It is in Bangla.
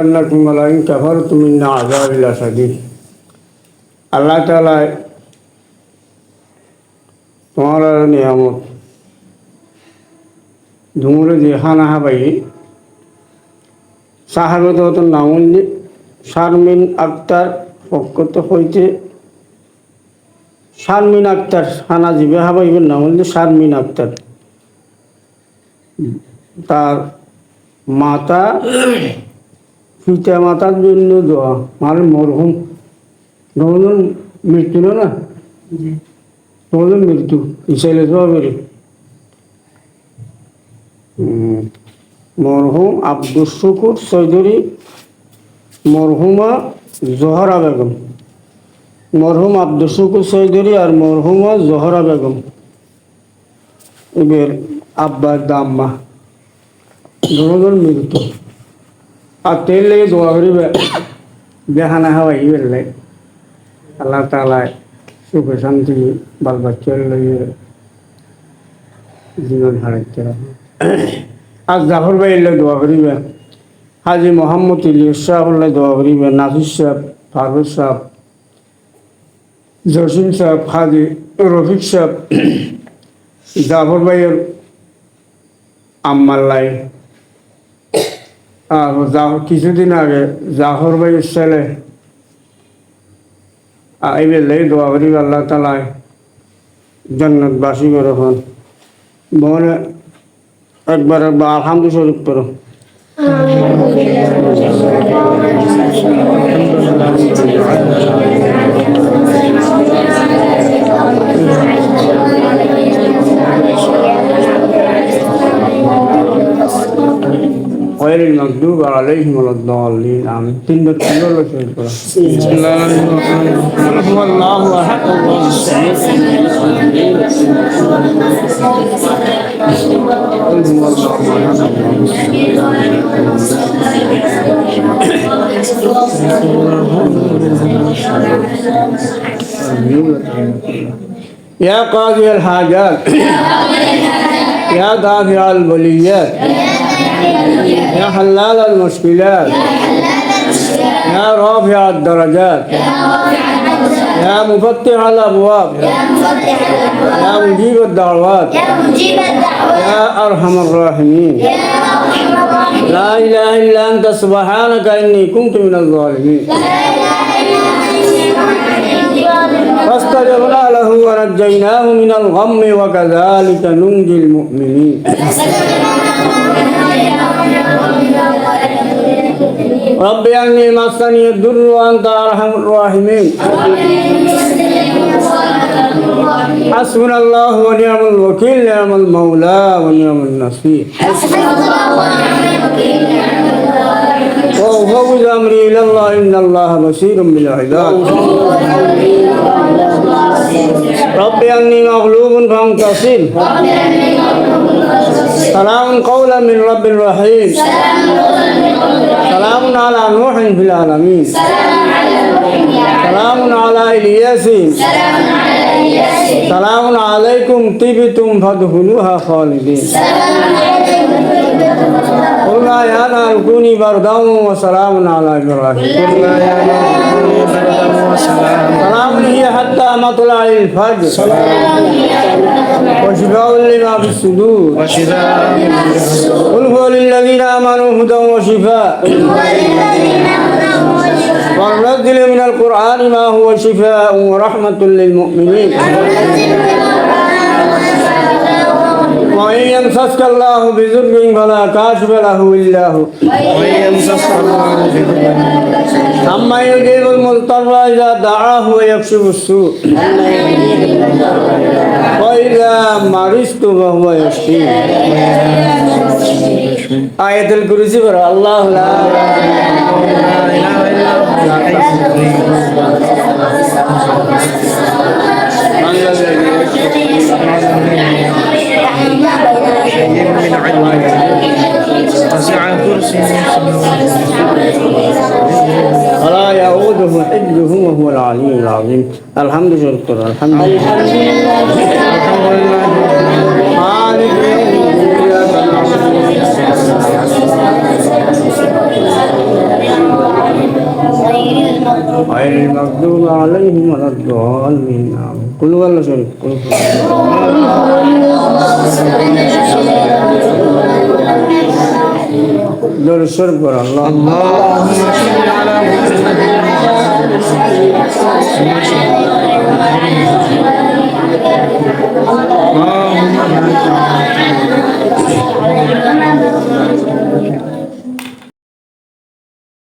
আল্লাহ তালায় তোমার নিয়ামত। ধুমুরে যে হানা হাবাই সাহাবত হতো নামুন শারমিন আক্তার পক্ষত হইতে শারমিন আক্তার, হানা জিবে হাবাইবেন নামুন শারমিন আক্তার। তার মাতা পিতা মাতার জন্য দোয়া। মানে মরহুম। নবজন মৃত্যু না না? নবজন মৃত্যু। ইসাইলে দোয়া করি মরহুম আব্দুল শুকুর চৌধুরী মরহুমা জহরা বেগম। মরহুম আব্দুল শুকুর চৌধুরী আর মরহুমা জহরা বেগম। এবার আব্বার দাম্মা। দুজন মৃত্যু। আর তেল লেগে দোয়া করিবে। দেখানা হাওয়াই বেরলে আল্লাহ তালায় সুখে শান্তি বাল বাচ্চার লইয়ে জীবন হারাইতে আর জাফর ভাই দোয়া করিবে। হাজি মোহাম্মদ ইলিয়াস সাহেব হলে দোয়া করিবে। নাফিস সাহেব, ফারুক সাহেব, জসিম সাহেব, হাজি রফিক সাহেব, জাফর কিছুদিন আগে জাহর ভাইয়ের ছেলে আইবে লাই দোয়া করি আল্লাহ তালায় জন্নত বাসি করো হন মনে একবার আলহামদু শরীফ করো Thank you. عليهم ولا الضالين. آمين. تندر كل الله الرحمن الرحيم الله الله يا قاضي الحاجات. يا دافع البليات. يا حلال المشكلات. يا حلال المشكلات. يا رافع الدرجات. يا مفتح الأبواب. يا مجيب الدعوات. يا أرحم الراحمين. لا إله إلا أنت سبحانك إني كنت من الظالمين. لا إله فاستجبنا له ونجيناه من الغم وكذلك ننجي المؤمنين. رب أني مسني الضر وأنت أرحم الراحمين. حسبنا الله ونعم الوكيل نعم المولى ونعم النصير. وأفوض أمري إلى الله إن الله بصير بالعباد. رب أني مغلوب فانتصر سلام قولا من رب رحيم سلام على نوح في العالمين سلام على إلياس سلام عليكم طبتم فادخلوها خالدين قلنا يا نار كوني بردا وسلام على إبراهيم قلنا يا نار كوني بردا وسلاما سلام هي حتى مطلع الفجر وشفاء لما في الصدور وشفاء قل هو للذين آمنوا هدى وشفاء وننزل من القرآن ما هو شفاء ورحمة للمؤمنين يمسسك الله بضر فلا كاشف له إلا هو وإن يمسسك الله بضر أما يجيب المضطر إذا دعاه ويكشف السوء وإذا مرضت فهو يشفين آية الكرسي پر الله لا لا إله إلا هو مالك يوم الدين إياك نعبد المغضوب عليهم ولا الضالين آمين قل هو الله شريف قل هو الله. دور الشرب قرأ الله اللهم صل على محمد Thank you.